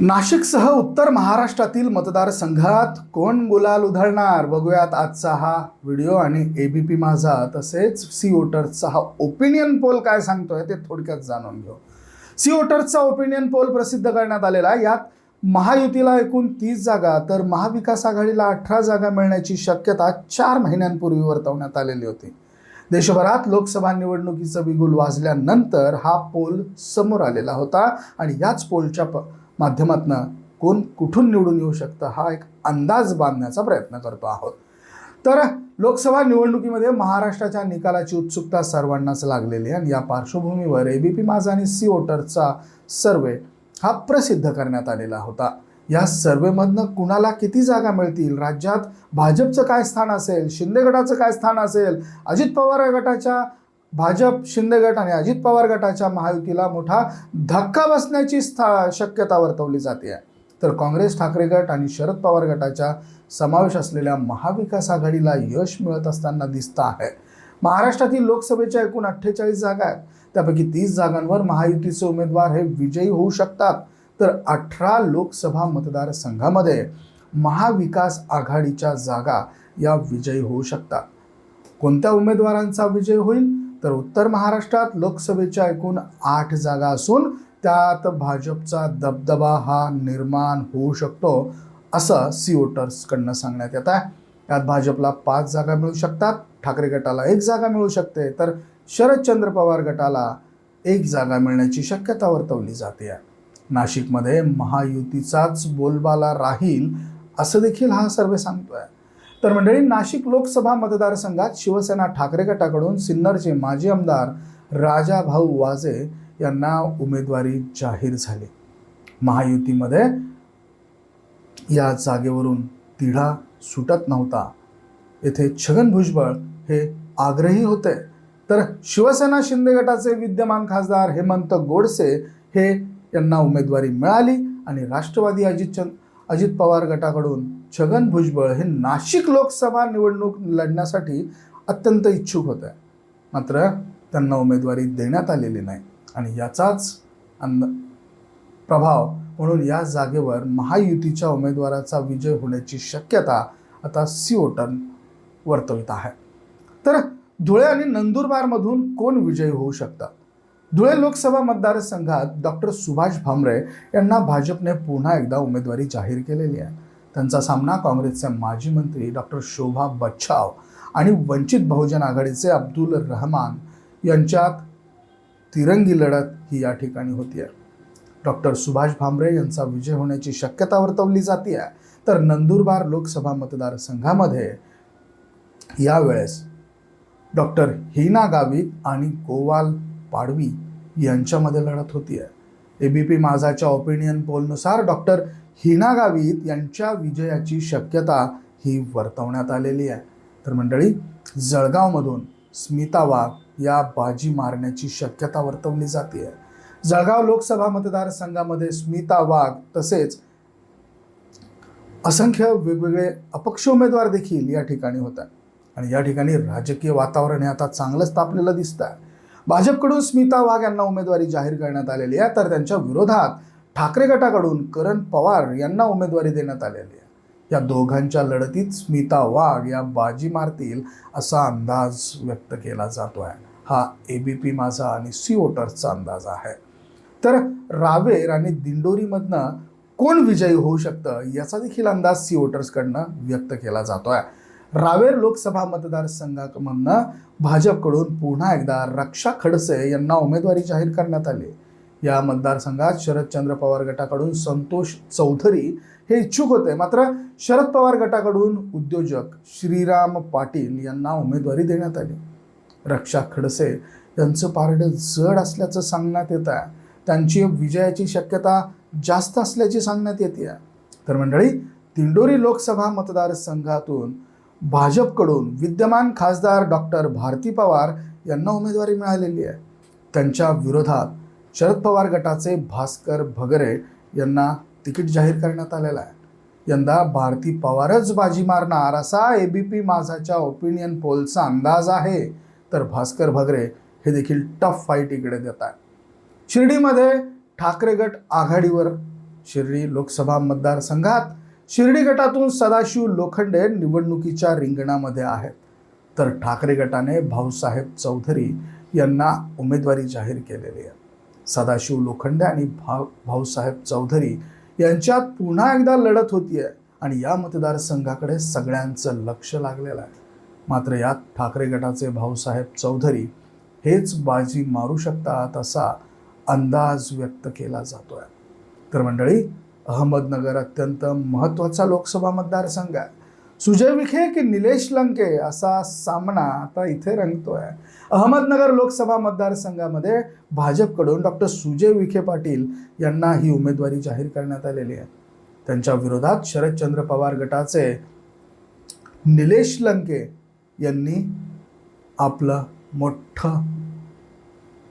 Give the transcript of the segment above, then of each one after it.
नाशिकसह उत्तर महाराष्ट्रातील मतदारसंघात कोण गुलाल उधळणार? बघूयात आजचा हा व्हिडिओ आणि एबीपी माझा. तसेच सी वोटर्सचा हा ओपिनियन पोल काय सांगतोय ते थोडक्यात जाणून घेऊ. सी वोटर्सचा ओपिनियन पोल प्रसिद्ध करण्यात आलेला. आहे. यात महायुतीला एकूण तीस जागा तर महाविकास आघाडीला अठरा जागा मिळण्याची शक्यता चार महिन्यांपूर्वी वर्तवण्यात आलेली होती. देशभरात लोकसभा निवडणुकीचं बिगुल वाजल्यानंतर हा पोल समोर आलेला होता आणि याच पोलच्या प माध्यमातनं कोण कुठून निवडून येऊ शकतं हा एक अंदाज बांधण्याचा प्रयत्न करतो आहोत. तर लोकसभा निवडणुकीमध्ये महाराष्ट्राच्या निकालाची उत्सुकता सर्वांनाच लागलेली आहे आणि या पार्श्वभूमीवर ए बी पी माझा आणि सी वोटरचा सर्वे हा प्रसिद्ध करण्यात आलेला होता. या सर्वेमधनं कुणाला किती जागा मिळतील राज्यात भाजपचं काय स्थान असेल शिंदे गटाचं काय स्थान असेल अजित पवार गटाच्या भाजप शिंदे गट आणि अजित पवार गटाच्या महायुतीला मोठा धक्का बसण्याची स्था शक्यता वर्तवली जाते. आहे तर काँग्रेस ठाकरे गट आणि शरद पवार गटाच्या समावेश असलेल्या महाविकास आघाडीला यश मिळत असताना दिसतं आहे. महाराष्ट्रातील लोकसभेच्या एकूण अठ्ठेचाळीस जागा आहेत. त्यापैकी तीस जागांवर महायुतीचे उमेदवार हे विजयी होऊ शकतात. तर अठरा लोकसभा मतदारसंघामध्ये महाविकास आघाडीच्या जागा या विजयी होऊ शकतात. कोणत्या उमेदवारांचा विजय होईल? तर उत्तर महाराष्ट्रात लोकसभेच्या एकूण आठ जागा असून त्यात भाजपचा दबदबा हा निर्माण होऊ शकतो असं सी वोटर्सकडनं सांगण्यात येत आहे. त्यात भाजपला पाच जागा मिळू शकतात ठाकरे गटाला एक जागा मिळू शकते तर शरदचंद्र पवार गटाला एक जागा मिळण्याची शक्यता वर्तवली जाते. नाशिकमध्ये महायुतीचाच बोलबाला राहील असं देखील हा सर्वे सांगतोय. तर मंडळी नाशिक लोकसभा मतदारसंघात शिवसेना ठाकरे गटाकडून सिन्नरचे माजी आमदार राजा भाऊ वाजे यांना उमेदवारी जाहीर झाली. महायुतीमध्ये या जागेवरून तिढा सुटत नव्हता. येथे छगन भुजबळ हे आग्रही होते. तर शिवसेना शिंदे गटाचे विद्यमान खासदार हेमंत गोडसे हे यांना उमेदवारी मिळाली आणि राष्ट्रवादी अजित अजित पवार गटाकडून छगन भुजबळ हे नाशिक लोकसभा निवडणूक लढण्यासाठी अत्यंत इच्छुक होते मात्र त्यांना उमेदवारी देण्यात आलेली नाही आणि याचाच अंद प्रभाव म्हणून या जागेवर महायुतीच्या उमेदवाराचा विजय होण्याची शक्यता आता सी ओटन वर्तवित आहे. तर धुळे आणि नंदुरबारमधून कोण विजयी होऊ शकतात धुळे लोकसभा मतदारसंघात डॉक्टर सुभाष भामरे यांना भाजपने पुन्हा एकदा उमेदवारी जाहीर केलेली आहे. त्यांचा सामना काँग्रेसचे माजी मंत्री डॉक्टर शोभा बच्छाव आणि वंचित बहुजन आघाडीचे अब्दुल रहमान यांच्यात तिरंगी लढत ही या ठिकाणी होती आहे डॉक्टर सुभाष भामरे यांचा विजय होण्याची शक्यता वर्तवली जाते आहे तर नंदुरबार लोकसभा मतदारसंघामध्ये यावेळेस डॉक्टर हिना गावित आणि गोवाल पाडवी यांच्यामध्ये लढत होती. आहे ए बी पी माझाच्या ओपिनियन पोलनुसार डॉक्टर हिना गावित यांच्या विजयाची शक्यता ही वर्तवण्यात आलेली आहे. तर मंडळी जळगावमधून स्मिता वाघ या बाजी मारण्याची शक्यता वर्तवली जाते. आहे जळगाव लोकसभा मतदारसंघामध्ये स्मिता वाघ तसेच असंख्य वेगवेगळे अपक्ष उमेदवार देखील या ठिकाणी होतात आणि या ठिकाणी राजकीय वातावरण हे आता चांगलंच तापलेलं दिसतं आहे भाजपकडून स्मिता वाघ यांना उमेदवारी जाहीर करण्यात आलेली आहे तर त्यांच्या विरोधात ठाकरे गटाकडून करण पवार यांना उमेदवारी देण्यात आलेली आहे. या दोघांच्या लढतीत स्मिता वाघ या बाजी मारतील असा अंदाज व्यक्त केला जातो आहे हा ए बी पी माझा आणि सी वोटर्सचा अंदाज आहे. तर रावेर आणि दिंडोरीमधनं कोण विजयी होऊ शकतं याचा देखील अंदाज सी वोटर्सकडनं व्यक्त केला जातो आहे रावेर लोकसभा मतदारसंघामधनं भाजपकडून पुन्हा एकदा रक्षा खडसे यांना उमेदवारी जाहीर करण्यात आली. या मतदारसंघात शरदचंद्र पवार गटाकडून संतोष चौधरी हे इच्छुक होते. मात्र शरद पवार गटाकडून उद्योजक श्रीराम पाटील यांना उमेदवारी देण्यात आली. रक्षा खडसे यांचं पारडं जड असल्याचं सांगण्यात येत आहे. त्यांची विजयाची शक्यता जास्त असल्याची सांगण्यात येते. तर मंडळी दिंडोरी लोकसभा मतदारसंघातून भाजपकडून विद्यमान खासदार डॉक्टर भारती पवार यांना उमेदवारी मिळालेली आहे. त्यांच्या विरोधात शरद पवार गटाचे भास्कर भगरे यांना तिकीट जाहीर करण्यात आलेलं आहे. यंदा भारती पवारच बाजी मारणार असा ए बी पी माझाच्या ओपिनियन पोलचा अंदाज आहे. तर भास्कर भगरे हे देखील टफ फाईट इकडे देत आहे शिर्डीमध्ये ठाकरे गट आघाडीवर शिर्डी लोकसभा मतदारसंघात शिर्डी गटातून सदाशिव लोखंडे निवडणुकीच्या रिंगणामध्ये आहेत. तर ठाकरे गटाने भाऊसाहेब चौधरी यांना उमेदवारी जाहीर केलेली आहे. सदाशिव लोखंडे आणि भाऊ भाऊसाहेब चौधरी यांच्यात पुन्हा एकदा लढत होती आहे आणि या मतदारसंघाकडे सगळ्यांचं लक्ष लागलेलं आहे. मात्र यात ठाकरे गटाचे भाऊसाहेब चौधरी हेच बाजी मारू शकतात असा अंदाज व्यक्त केला जातोय. तर मंडळी अहमदनगर अत्यंत महत्त्वाचा लोकसभा मतदारसंघ आहे. सुजय विखे की निलेश लंके असा सामना आता इथे रंगतोय. अहमदनगर लोकसभा मतदारसंघामध्ये भाजपकडून डॉक्टर सुजय विखे पाटील यांना ही उमेदवारी जाहीर करण्यात आलेली आहे. त्यांच्या विरोधात शरदचंद्र पवार गटाचे निलेश लंके यांनी आपलं मोठं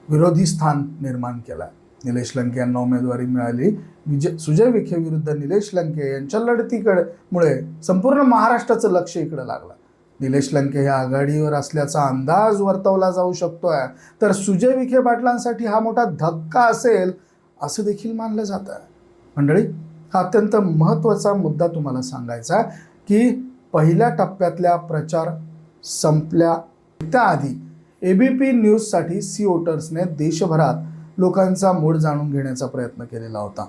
विरोधी स्थान निर्माण केलं आहे निलेश लंके यांना उमेदवारी मिळाली. विजय सुजय विखे विरुद्ध निलेश लंके यांच्या लढतीकडे मुळे संपूर्ण महाराष्ट्राचं लक्ष इकडे लागलं. निलेश लंके हे आघाडीवर असल्याचा अंदाज वर्तवला जाऊ शकतोय. तर सुजय विखे पाटलांसाठी हा मोठा धक्का असेल असं देखील मानलं जातं मंडळी हा अत्यंत महत्त्वाचा मुद्दा तुम्हाला सांगायचा आहे की पहिल्या टप्प्यातल्या प्रचार संपल्या त्याआधी ए बी पी न्यूजसाठी सी वोटर्सने देशभरात लोकांचा मूड जाणून घेण्याचा प्रयत्न केलेला होता.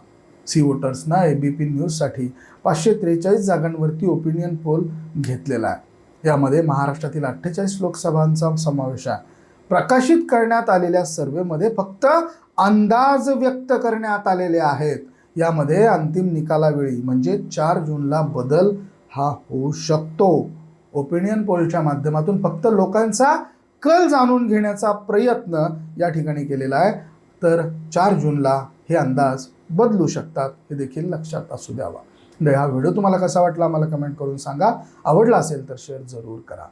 सी वोटर्सना ए बी पी न्यूजसाठी पाचशे त्रेचाळीस जागांवरती ओपिनियन पोल घेतलेला आहे. यामध्ये महाराष्ट्रातील अठ्ठेचाळीस लोकसभांचा समावेश आहे. प्रकाशित करण्यात आलेल्या सर्वेमध्ये फक्त अंदाज व्यक्त करण्यात आलेले आहेत. यामध्ये अंतिम निकालावेळी म्हणजे चार जूनला बदल हा होऊ शकतो. ओपिनियन पोलच्या माध्यमातून फक्त लोकांचा कल जाणून घेण्याचा प्रयत्न या ठिकाणी केलेला आहे. तर चार जूनला हे अंदाज बदलू शकतात हे देखील लक्षात असू द्यावा. हा व्हिडिओ तुम्हाला कसा वाटला मला कमेंट करून सांगा. आवडला असेल तर शेअर जरूर करा.